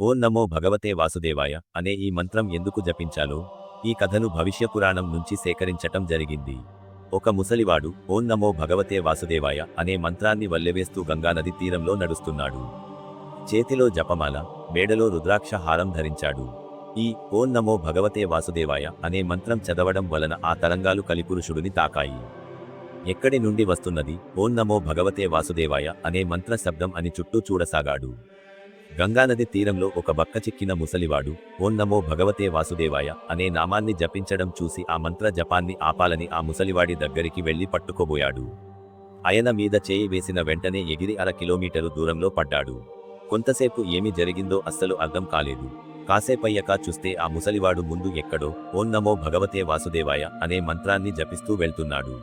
ఓం నమో భగవతే వాసుదేవాయ అనే ఈ మంత్రం ఎందుకు జపించాలో ఈ కథను భవిష్య పురాణం నుంచి సేకరించటం జరిగింది. ఒక ముసలివాడు ఓం నమో భగవతే వాసుదేవాయ అనే మంత్రాన్ని వల్లెవేస్తూ గంగానది తీరంలో నడుస్తున్నాడు. చేతిలో జపమాల మేడలో రుద్రాక్ష హారం ధరించాడు. ఈ ఓం నమో భగవతే వాసుదేవాయ అనే మంత్రం చదవడం వలన ఆ తరంగాలు కలిపురుషుడిని తాకాయి. ఎక్కడి నుండి వస్తున్నది? ఓం నమో భగవతే వాసుదేవాయ అనే మంత్ర శబ్దం అని చుట్టూ చూడసాగాడు. గంగానది తీరంలో ఒక బక్క చిక్కిన ముసలివాడు ఓం నమో భగవతే వాసుదేవాయ అనే నామాన్ని జపించడం చూసి ఆ మంత్ర జపాన్ని ఆపాలని ఆ ముసలివాడి దగ్గరికి వెళ్ళి పట్టుకోబోయాడు. ఆయన మీద చేయి వేసిన వెంటనే ఎగిరి అర కిలోమీటరు దూరంలో పడ్డాడు. కొంతసేపు ఏమి జరిగిందో అస్సలు అర్థం కాలేదు. కాసేపయ్యాక చూస్తే ఆ ముసలివాడు ముందు ఎక్కడో ఓం నమో భగవతే వాసుదేవాయ అనే మంత్రాన్ని జపిస్తూ వెళ్తున్నాడు.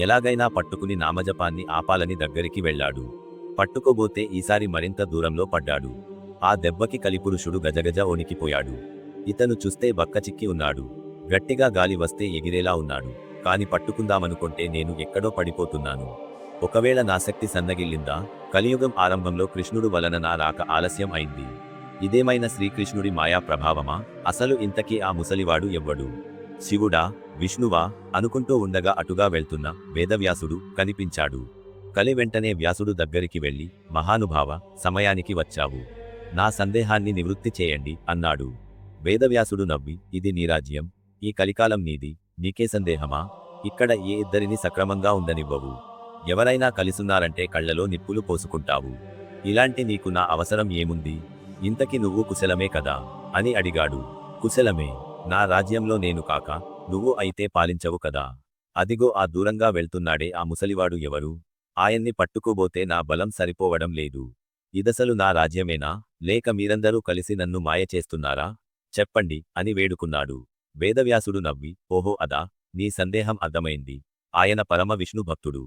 ఎలాగైనా పట్టుకుని నామజపాన్ని ఆపాలని దగ్గరికి వెళ్ళాడు. పట్టుకోబోతే ఈసారి మరింత దూరంలో పడ్డాడు. ఆ దెబ్బకి కలిపురుషుడు గజగజ వణికిపోయాడు. ఇతను చూస్తే బక్కచిక్కి ఉన్నాడు. గట్టిగా గాలి వస్తే ఎగిరేలా ఉన్నాడు. కాని పట్టుకుందామనుకుంటే నేను ఎక్కడో పడిపోతున్నాను. ఒకవేళ నా శక్తి సన్నగిల్లిందా? కలియుగం ఆరంభంలో కృష్ణుడు వలన నా రాక ఆలస్యం అయింది. ఇదేమైనా శ్రీకృష్ణుడి మాయా ప్రభావమా? అసలు ఇంతకీ ఆ ముసలివాడు ఎవ్వడు? శివుడా విష్ణువా? అనుకుంటూ ఉండగా అటుగా వెళ్తున్న వేదవ్యాసుడు కనిపించాడు. కలి వెంటనే వ్యాసుడు దగ్గరికి వెళ్ళి మహానుభావ సమయానికి వచ్చావు. నా సందేహాన్ని నివృత్తి చేయండి అన్నాడు. వేదవ్యాసుడు నవ్వి ఇది నీ రాజ్యం ఈ కలికాలం నీది నీకే సందేహమా? ఇక్కడ ఏ ఇద్దరిని సక్రమంగా ఉండనివ్వవు. ఎవరైనా కలిసున్నారంటే కళ్ళలో నిప్పులు పోసుకుంటావు. ఇలాంటి నీకు నా అవసరం ఏముంది? ఇంతకి నువ్వు కుశలమే కదా? అని అడిగాడు. కుశలమే. నా రాజ్యంలో నేను కాక నువ్వు అయితే పాలించవు కదా. అదిగో ఆ దూరంగా వెళ్తున్నాడే ఆ ముసలివాడు ఎవరు? ఆయన్ని పట్టుకోబోతే నా బలం సరిపోవడం లేదు. ఇదసలు నా రాజ్యమేనా? లేక మీరందరూ కలిసి నన్ను మాయ చేస్తున్నారా? చెప్పండి అని వేడుకున్నాడు. వేదవ్యాసుడు నవ్వి ఓహో అదా నీ సందేహం అర్థమైంది. ఆయన పరమ విష్ణు భక్తుడు.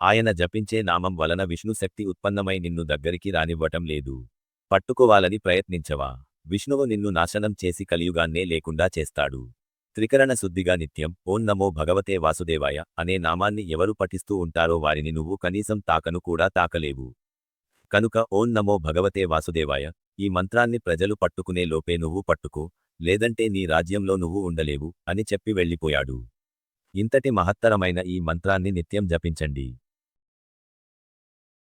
ఆయన జపించే నామం వలన విష్ణు శక్తి ఉత్పన్నమై నిన్ను దగ్గరికి రానివ్వటం లేదు. పట్టుకోవాలని ప్రయత్నించవా? విష్ణువు నిన్ను నాశనం చేసి కలియుగాన్నే లేకుండా చేస్తాడు. త్రికరణ శుద్ధిగా నిత్యం ఓం నమో భగవతే వాసుదేవాయ అనే నామాన్ని ఎవరు పఠిస్తూ ఉంటారో వారిని నువ్వు కనీసం తాకను కూడా తాకలేవు. కనుక ఓం నమో భగవతే వాసుదేవాయ ఈ మంత్రాన్ని ప్రజలు పట్టుకునే లోపే నువ్వు పట్టుకో లేదంటే నీ రాజ్యంలో నువ్వు ఉండలేవు అని చెప్పి వెళ్ళిపోయాడు. ఇంతటి మహత్తరమైన ఈ మంత్రాన్ని నిత్యం జపించండి.